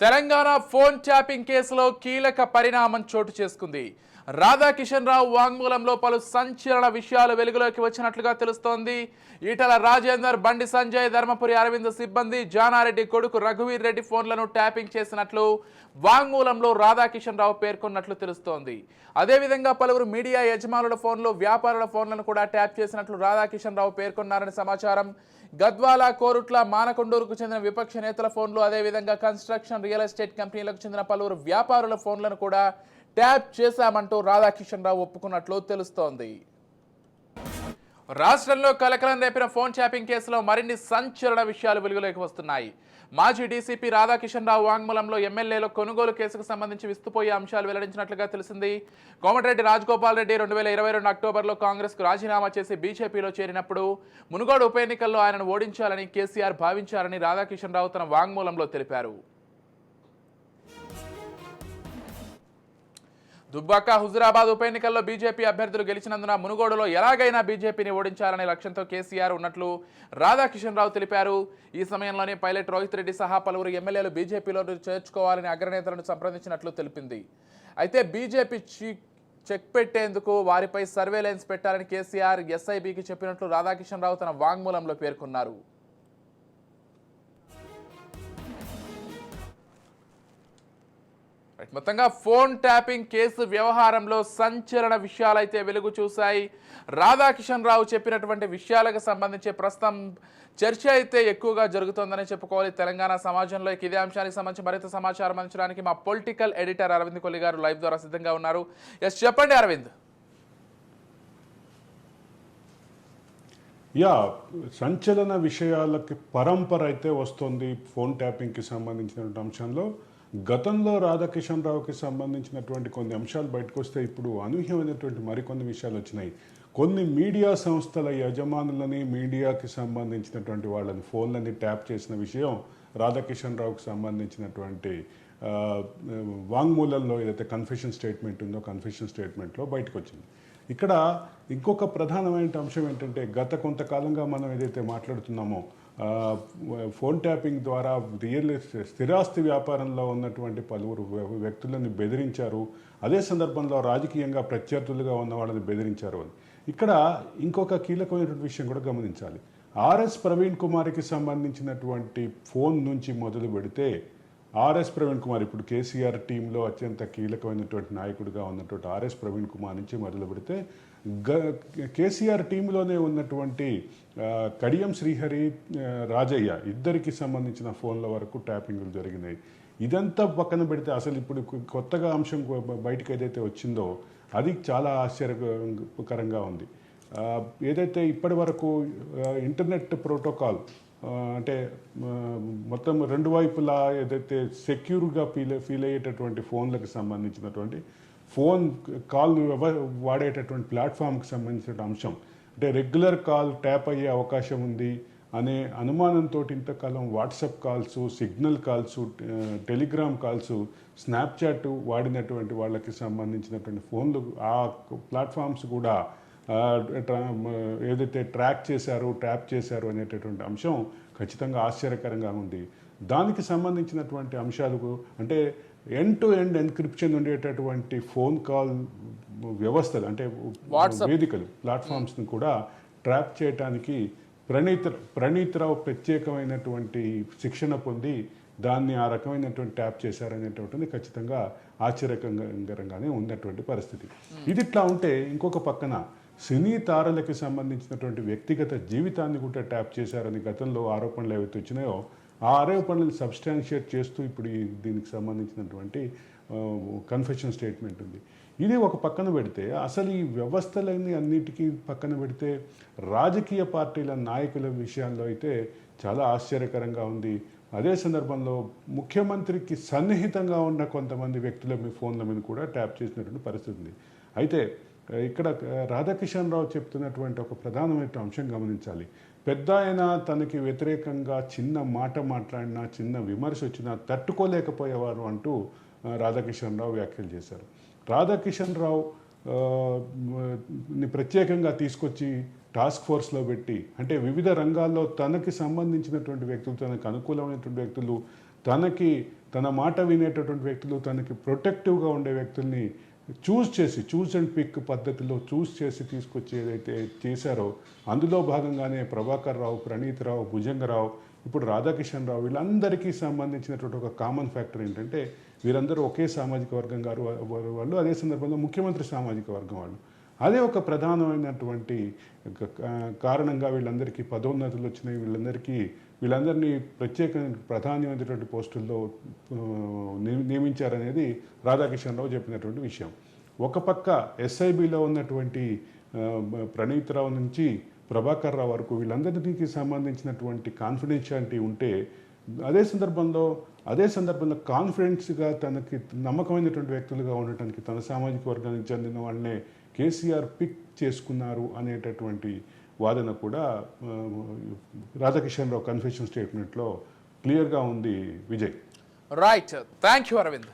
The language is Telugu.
తెలంగాణ ఫోన్ ట్యాపింగ్ కేసులో కీలక పరిణామం చోటు చేసుకుంది. రాధాకిషన్ రావు వాంగ్మూలంలో పలు సంచలన విషయాలు వెలుగులోకి వచ్చినట్లుగా తెలుస్తోంది. ఈటల రాజేందర్ బండి సంజయ్ ధర్మపురి అరవింద్ సిబ్బంది జానారెడ్డి కొడుకు రఘువీర్ రెడ్డి ఫోన్లను ట్యాపింగ్ చేసినట్లు వాంగ్మూలంలో రాధాకిషన్ రావు పేర్కొన్నట్లు తెలుస్తోంది. అదేవిధంగా పలువురు మీడియా యజమానుల ఫోన్లు వ్యాపారుల ఫోన్లను కూడా ట్యాప్ చేసినట్లు రాధాకిషన్ రావు పేర్కొన్నారని సమాచారం. గద్వాల కోరుట్ల మానకొండూరుకు చెందిన విపక్ష నేతల ఫోన్లు అదేవిధంగా కన్స్ట్రక్షన్ రియల్ ఎస్టేట్ కంపెనీలకు చెందిన పలువురు వ్యాపారుల ఫోన్లను కూడా ట్యాప్ చేశామంటూ రాధాకిషన్ రావు ఒప్పుకున్నట్లు తెలుస్తోంది. రాష్ట్రంలో కలకలం రేపిన ఫోన్ ట్యాపింగ్ కేసులో మరిన్ని సంచలన విషయాలు వెలుగులోకి వస్తున్నాయి. మాజీ డీసీపీ రాధాకిషన్ రావు వాంగ్మూలంలో ఎమ్మెల్యేలో కొనుగోలు కేసుకు సంబంధించి విస్తుపోయే అంశాలు వెల్లడించినట్లుగా తెలిసింది. కోమటిరెడ్డి రాజగోపాల్ రెడ్డి రెండు వేల ఇరవై రెండు అక్టోబర్లో కాంగ్రెస్కు రాజీనామా చేసి బీజేపీలో చేరినప్పుడు మునుగోడు ఉప ఎన్నికల్లో ఆయనను ఓడించాలని కేసీఆర్ భావించారని రాధాకిషన్ రావు తన వాంగ్మూలంలో తెలిపారు. దుబ్బాక హుజురాబాద్ ఉప ఎన్నికల్లో బీజేపీ అభ్యర్థులు గెలిచినందున మునుగోడులో ఎలాగైనా బీజేపీని ఓడించాలనే లక్ష్యంతో కేసీఆర్ ఉన్నట్లు రాధాకిషన్ రావు తెలిపారు. ఈ సమయంలోనే పైలట్ రోహిత్ రెడ్డి సహా పలువురు ఎమ్మెల్యేలు బీజేపీలో చేర్చుకోవాలని అగ్రనేతలను సంప్రదించినట్లు తెలిపింది. అయితే బీజేపీ చెక్ పెట్టేందుకు వారిపై సర్వేలెన్స్ పెట్టాలని కేసీఆర్ ఎస్ఐబికి చెప్పినట్లు రాధాకిషన్ రావు తన వాంగ్మూలంలో పేర్కొన్నారు. మొత్తంగా ఫోన్ ట్యాపింగ్ కేసు వ్యవహారంలో సంచలన విషయాలైతే వెలుగు చూశాయి. రాధాకిషన్ రావు చెప్పినటువంటి విషయాలకు సంబంధించి ప్రస్తుతం చర్చ అయితే ఎక్కువగా జరుగుతోందని చెప్పుకోవాలి. తెలంగాణ సమాజంలో ఇదే అంశానికి సంబంధించి మరింత సమాచారం అందించడానికి మా పొలిటికల్ ఎడిటర్ అరవింద్ కొల్లి గారు లైవ్ ద్వారా సిద్ధంగా ఉన్నారు. ఎస్ చెప్పండి అరవింద్. యా సంచలన విషయాలకి పరంపర అయితే వస్తుంది ఫోన్ ట్యాపింగ్కి సంబంధించిన అంశంలో. గతంలో రాధాకిషన్ రావుకి సంబంధించినటువంటి కొన్ని అంశాలు బయటకు వస్తే ఇప్పుడు అనూహ్యమైనటువంటి మరికొన్ని విషయాలు వచ్చినాయి. కొన్ని మీడియా సంస్థల యజమానులని మీడియాకి సంబంధించినటువంటి వాళ్ళని ఫోన్లని ట్యాప్ చేసిన విషయం రాధాకిషన్ రావుకి సంబంధించినటువంటి వాంగ్మూలంలో ఏదైతే కన్ఫెషన్ స్టేట్మెంట్ ఉందో కన్ఫెషన్ స్టేట్మెంట్లో బయటకు వచ్చింది ఇక్కడ ఇంకొక ప్రధానమైన అంశం ఏంటంటే గత కొంతకాలంగా మనం ఏదైతే మాట్లాడుతున్నామో ఫోన్ ట్యాపింగ్ ద్వారా రియల్ స్థిరాస్తి వ్యాపారంలో ఉన్నటువంటి పలువురు వ్య- వ్యక్తులను బెదిరించారు. అదే సందర్భంలో రాజకీయంగా ప్రత్యర్థులుగా ఉన్న వాళ్ళని బెదిరించారు అని. ఇక్కడ ఇంకొక కీలకమైనటువంటి విషయం కూడా గమనించాలి. ఆర్ఎస్ ప్రవీణ్ కుమార్కి సంబంధించినటువంటి ఫోన్ నుంచి మొదలు పెడితే ఆర్ఎస్ ప్రవీణ్ కుమార్ ఇప్పుడు కేసీఆర్ టీంలో అత్యంత కీలకమైనటువంటి నాయకుడిగా ఉన్నటువంటి ఆర్ఎస్ ప్రవీణ్ కుమార్ నుంచి మొదలు పెడితే గ కేసీఆర్ టీంలోనే ఉన్నటువంటి కడియం శ్రీహరి రాజయ్య ఇద్దరికి సంబంధించిన ఫోన్ల వరకు ట్యాపింగ్లు జరిగినాయి. ఇదంతా పక్కన పెడితే అసలు ఇప్పుడు కొత్తగా అంశం బయటకు ఏదైతే వచ్చిందో అది చాలా ఆశ్చర్యకరంగా ఉంది. ఏదైతే ఇప్పటి వరకు ఇంటర్నెట్ ప్రోటోకాల్ అంటే మొత్తం రెండు వైపులా ఏదైతే సెక్యూర్గా ఫీల్ ఫీల్ అయ్యేటటువంటి ఫోన్లకు సంబంధించినటువంటి ఫోన్ కాల్ వాడేటటువంటి ప్లాట్ఫామ్కి సంబంధించిన అంశం. అంటే రెగ్యులర్ కాల్ ట్యాప్ అయ్యే అవకాశం ఉంది అనే అనుమానంతో ఇంతకాలం WhatsApp calls Signal calls Telegram calls Snapchat వాడినటువంటి వాళ్ళకి సంబంధించినటువంటి ఫోన్లు ఆ ప్లాట్ఫామ్స్ కూడా ఏదైతే ట్రాక్ చేశారు ట్యాప్ చేశారు అనేటటువంటి అంశం ఖచ్చితంగా ఆశ్చర్యకరంగా ఉంది. దానికి సంబంధించినటువంటి అంశాలకు అంటే ఎండ్ టు ఎండ్ ఎన్క్రిప్షన్ ఉండేటటువంటి ఫోన్ కాల్ వ్యవస్థలు అంటే. వేదికలు ప్లాట్ఫామ్స్ని కూడా ట్రాప్ చేయడానికి ప్రణీత్ ప్రణీత్ రావు ప్రత్యేకమైనటువంటి శిక్షణ పొంది దాన్ని ఆ రకమైనటువంటి ట్యాప్ చేశారనేటువంటిది ఖచ్చితంగా ఆశ్చర్యకరంగానే ఉన్నటువంటి పరిస్థితి. ఇది ఇట్లా ఉంటే ఇంకొక పక్కన సినీ తారలకు సంబంధించినటువంటి వ్యక్తిగత జీవితాన్ని కూడా ట్యాప్ చేశారని గతంలో ఆరోపణలు ఏవైతే వచ్చినాయో ఆ ఆరోపణలు సబ్స్టాన్షియేట్ చేస్తూ ఇప్పుడు ఈ దీనికి సంబంధించినటువంటి కన్ఫెషన్ స్టేట్మెంట్ ఉంది. ఇది ఒక పక్కన పెడితే అసలు ఈ వ్యవస్థలన్నీ అన్నిటికీ పక్కన పెడితే రాజకీయ పార్టీల నాయకుల విషయాల్లో అయితే చాలా ఆశ్చర్యకరంగా ఉంది. అదే సందర్భంలో ముఖ్యమంత్రికి సన్నిహితంగా ఉన్న కొంతమంది వ్యక్తుల మీ ఫోన్ల మీద కూడా ట్యాప్ చేసినటువంటి పరిస్థితి ఉంది. అయితే ఇక్కడ రాధాకిషన్ రావు చెప్తున్నటువంటి ఒక ప్రధానమైన అంశం గమనించాలి. పెద్ద ఆయన తనకి వ్యతిరేకంగా చిన్న మాట మాట్లాడినా చిన్న విమర్శ వచ్చినా తట్టుకోలేకపోయేవారు అంటూ రాధాకిషన్ రావు వ్యాఖ్యలు చేశారు. రాధాకిషన్ రావు ని ప్రత్యేకంగా తీసుకొచ్చి టాస్క్ ఫోర్స్లో పెట్టి అంటే వివిధ రంగాల్లో తనకి సంబంధించినటువంటి వ్యక్తులు తనకు అనుకూలమైనటువంటి వ్యక్తులు తనకి తన మాట వినేటటువంటి వ్యక్తులు తనకి ప్రొటెక్టివ్గా ఉండే వ్యక్తుల్ని చూస్ చేసి చూస్ అండ్ పిక్ పద్ధతిలో చూస్ చేసి తీసుకొచ్చి ఏదైతే చేశారో అందులో భాగంగానే ప్రభాకర్ రావు ప్రణీతరావు భుజంగరావు ఇప్పుడు రాధాకిషన్ రావు వీళ్ళందరికీ సంబంధించినటువంటి ఒక కామన్ ఫ్యాక్టర్ ఏంటంటే వీరందరూ ఒకే సామాజిక వర్గం గారు వాళ్ళు అదే సందర్భంగా ముఖ్యమంత్రి సామాజిక వర్గం వాళ్ళు. అదే ఒక ప్రధానమైనటువంటి కారణంగా వీళ్ళందరికీ పదోన్నతులు వచ్చినాయి. వీళ్ళందరికీ వీళ్ళందరినీ ప్రత్యేక ప్రధానమైనటువంటి పోస్టుల్లో నియమించారనేది రాధాకిషన్ రావు చెప్పినటువంటి విషయం. ఒక పక్క ఎస్ఐబిలో ఉన్నటువంటి ఆ, రావు నుంచి ప్రభాకర్ రావు వరకు వీళ్ళందరికీ సంబంధించినటువంటి కాన్ఫిడెన్షియాలిటీ ఉంటే అదే సందర్భంలో అదే సందర్భంలో కాన్ఫిడెన్స్గా తనకి నమ్మకమైనటువంటి వ్యక్తులుగా ఉండటానికి తన సామాజిక వర్గానికి చెందిన వాళ్ళనే కేసీఆర్ పిక్ చేసుకున్నారు అనేటటువంటి వాదన కూడా రాధాకిషన్ రావు కన్ఫెషన్ స్టేట్మెంట్లో క్లియర్గా ఉంది Vijay. Right thank you Arvind